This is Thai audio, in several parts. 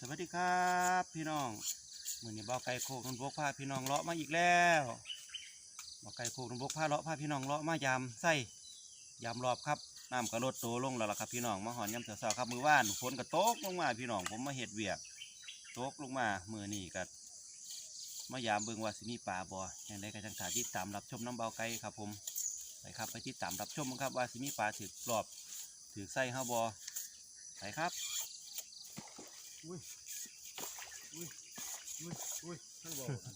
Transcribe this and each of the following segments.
สวัสดีครับพี่น้องมือนี้บ่าวไก่โคกนนบกพาพี่น้องเลาะมาอีกแล้วบ่าวไก่โคกนนบกพาเลาะพาพี่น้องเลาะมายามใส่ยามรอบครับน้ำกระลดโตลงแล้วล่ะครับพี่น้องมาหอนยามเช้าๆครับมือว่านฝนก็ตกลงมาพี่น้องผมมาเห็ดเวียกโตกลงมามือนี้ก็มายามเบิ่งว่าสิมีปลาบ่อย่างไรก็จังถาติดตามรับชมน้ำเบาวไก่ครับ ผมไปครับไปติดตามรับชมครับว่าสิมีปลาถือรอบถือไส้ห้าบ่ไปครับ อุ้ยอุ้ยอุ้ยท่านบอกนะ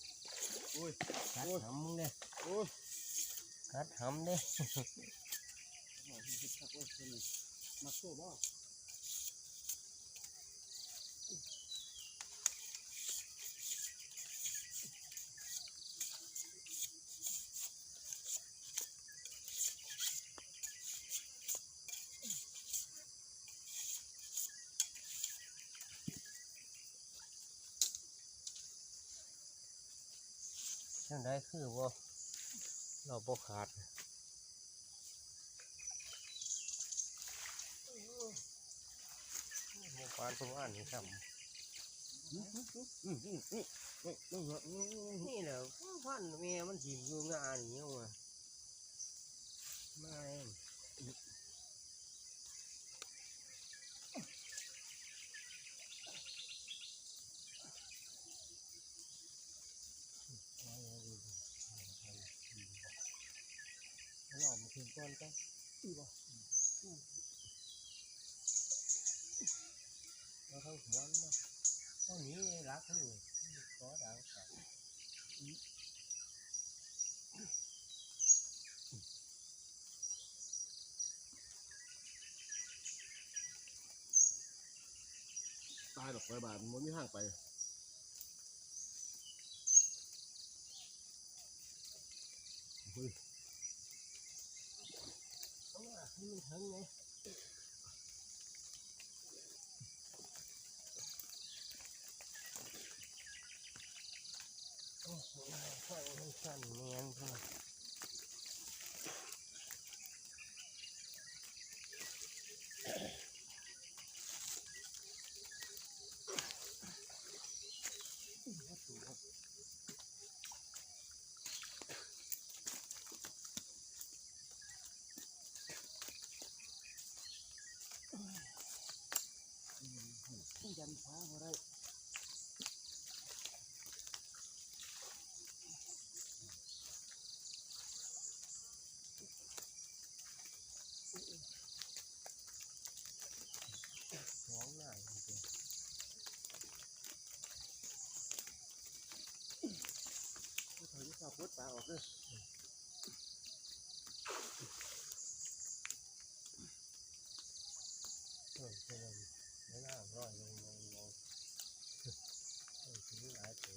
อุ้ยกัดโอ้ยหำมึงเด้โอ้ยกัดหำเด้บอกให้คิดชักไว้คนนี้มาโซ่บ่ จังได้คือว่าเราบกขาดโมปานตัวอ่านนี่ครับนี่เหละพันเมียมันจีบอยู่งานอย่างเงี้ยมาไม่ หลอมถึง ก่อนก็อีบ่แล้วเขาหัวนะเขาหนีรักอยู่ก็ดังกันตายหรอกไปบาทมันไม่ห่างไปเฮ้ย เอามาให้มันถึงไงโอ้โหฟังให้สั่นแมนพุ่น ยันฟ้าอะไร สองหน้าจริง เขาจะขับรถปลาออกเลย ๆเออเพื่อน ไม่น่าร้อยลงลงลงเออหลายตัว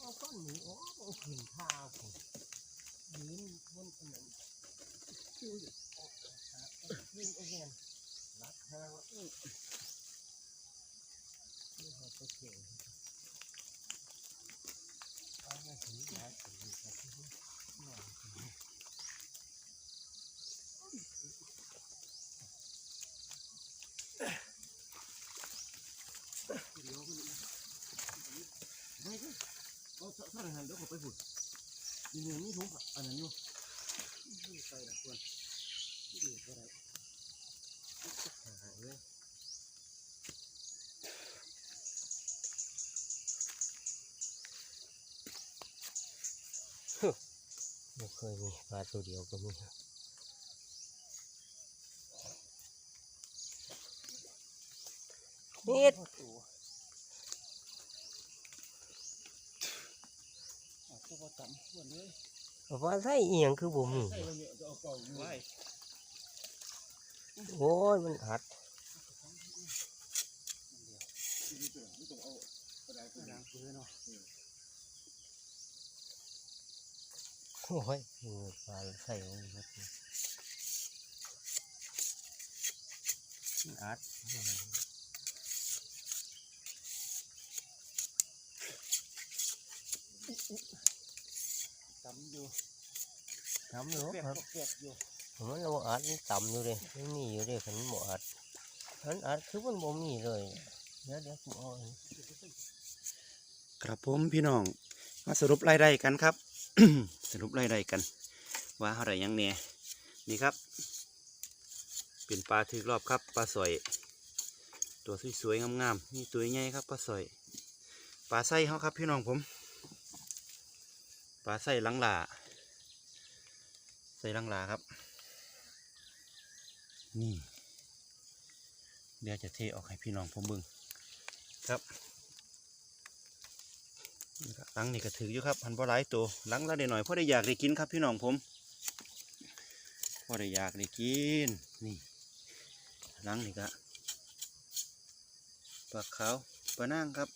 เอาก้อนหมูอ๋อเอาขึ้นท่าผมยืนบนถนนยืนเอาขายืนเอาแขนรัดแทงว่าอื้อนี่เขาไปเข่งเอา ไปถึงหลายตัวอยู่ครับที่นี่หน่อยเดี๋ยวมันไม่ก็เอาถ้าหันเดี๋ยวเขาไปฝุ่นดีเนี่ยนี่ถุงอันนั้นอยู่ไปละควรนี่ดีก็ได้ หายเลย ไม่เคยมีปลาตัวเดียวก็มีนิดตัวอะตัวประจำควรเลยปลาไส้เอียงคือบ่มีใช่เราเนี่ยจะเอาเก่าอยู่ไว้โอ้ยมันหัดนี่ตัวนี่ต้องเอากระดาษกระดาษปืนเนาะ โอ้ยมือปลาไส้ของมันมันหัดจำอยู่ทำอยู่แปลกครับแปลกอยู่มันบ่อัดมันต่ำอยู่เลยมันมีอยู่เลยขันบ่อัดหันอัดคือมันบ่มีเลยเดี๋ยวเดี๋ยวกูเอาอันนี้ครับผมพี่น้องมาสรุปรายได้กันครับ สรุปรายได้กัน ว่าอะไรยังเนี่ยนี่ครับ เป็นปลาถือรอบครับปลาสอยตัวสวยๆงามๆนี่ตัวใหญ่ครับปลาสอยปลาไส้เขาครับพี่น้องผมปลาไส้ลังหลาใส่หลังหลาครับ นี่เดี๋ยวจะเทออกให้พี่น้องผมบิ่งครับ ลังนี่ก็ถืออยู่ครับพันบ่หลายตัวหลังละได้หน่อยเพราะได้อยากได้กินครับพี่น้องผมเพราะได้อยากได้กินนี่หลังนี่ก็ปลาขาวปลานั่งครับ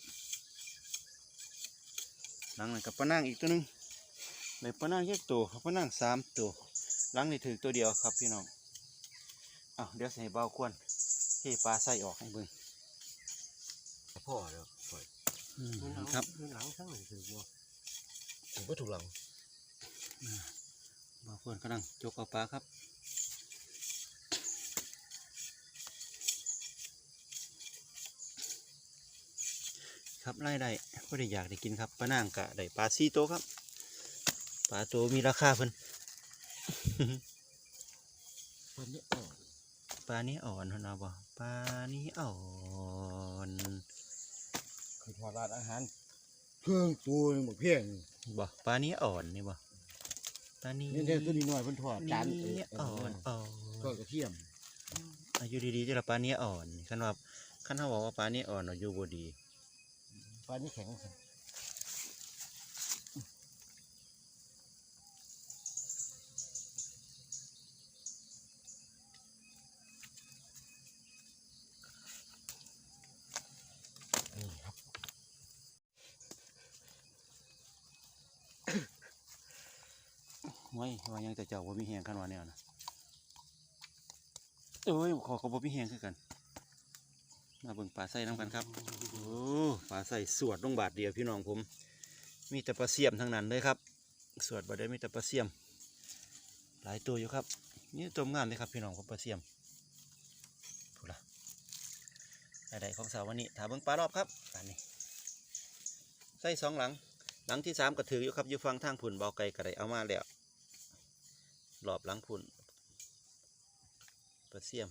หลังนี่กับปลานั่งอีกตัวหนึงในปลานั่งแยกตัวครับปลานั่งสามตัวหลังนี่ถือตัวเดียวครับพี่น้องอ้าวเดี๋ยวใส่เบาควรเทปลาใส่ออกให้เบิ่งพ่อเด้อ คือหลังครับคือหลังทั้งหนึ่งถือบ่ผมก็ถูกหลังบางคนกำลังจกเอาปลาครับครับไล่ได้ก็ได้อยากได้กินครับปลานางกะได้ปลาซีโตวครับปลาตัวมีราคาเพิ่นตอนนี้อ่อนปลานี้อ่อนเพิ่นเอาบ่ปลานี้อ่อน คือทอดร้านอาหารเครื่องตัวหนึงบักเพียงบ่ปลานี้อ่อนนี่บ่ปลานี้นี่แค่ตัวนี้น้อยเพิ่นทอดจานนี้เอ้ยอ่อนอ่อทอดนกระเทียมอายุดีๆจะละปลานี้อ่อนคันว่าคันเขาบอกว่าปลานี้อ่อนอายุบ่ดีปลานี่แข็งสินี่ครับ ไว้ว่ายังแต่เจ้าบ่มีแหงกันว่าแนวนะเอ้ยขอก็บ่มีแหงคือกัน มาเบิ่งปลาไส้น้ำกันครับโอ้ปลาไส้สวดลงบาทเดียวพี่น้องผม มีแต่ปลาเสียมทั้งนั้นเลยครับ สวดบ่ได้มีแต่ปลาเสียม หลายตัวอยู่ครับ นี่ตัวงามเลยครับพี่น้องผมปลาเสียมพูดละอะไรของสาววันนี้ถามเบิ่งปลารอบครับอันนี้ไส้สองหลังหลังที่สามก็ถืออยู่ครับอยู่ฟังทางผุนเบาไก่ก็ได้เอามาแล้ว รอบหลังผุนปลาเสียม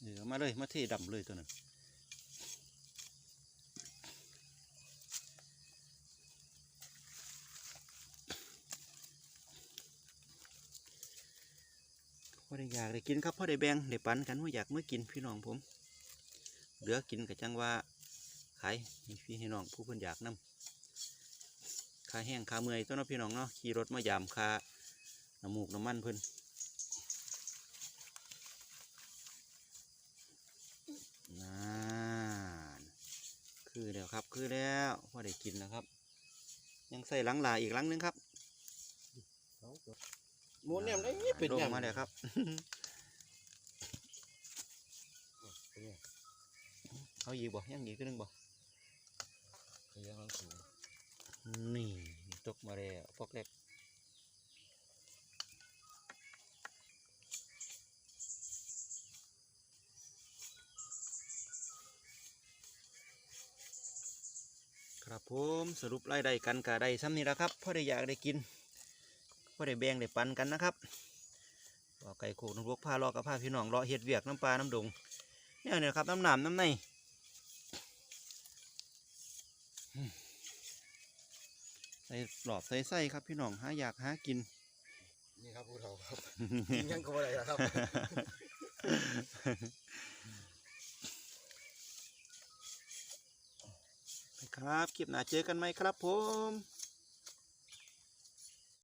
เดี๋ยวมาเลยมาเทดำเลยตัวนั้นพอได้อยากได้กินครับพอได้แบ่งได้ปันกันว่าอยากเมื่อกินพี่น้องผม เหลือกินกับจังว่าขายพี่ให้น้องผู้เพิ่นอยากนํ ค่าแห้งค่าเมื่อยตัวเนาะพี่น้องเนาะขี่รถมายามค่าน้ำมูกน้ำมันเพิ่นนั่นคือแล้วครับคือแล้วพอได้กินแล้วครับ ยังใส่หลังลาอีกหลังหนึงครับสองตัวหมูเนี่ยมันได้เป็นลงอย่างมาแล้วครับเอาอีกบ่ยังอีกตัวหนึงบ่เป็นอย่างนั้นสูง นี่ตกมาแล้วปอกเล็กครับผมสรุปรายได้กันกะได้ซ้ำนี่ละครับพ่อได้อยากได้กินพ่อได้แบ่งได้ปันกันนะครับว่าไก่โขกน้ำพวกพาลาะกับพาพี่น้องเลาะเห็ดเวียกน้ำปลาน้ำดงเนี่ยเนี่ยครับน้ำหนามน้ำใน ใส่หลอบใส่ไส้ครับพี่น้องหาอยากหากิน นี่ครับพวกเราครับกินยังก็บ่ได้แล้วครับ ครับคลิปหน้าเจอกันไหมครับผม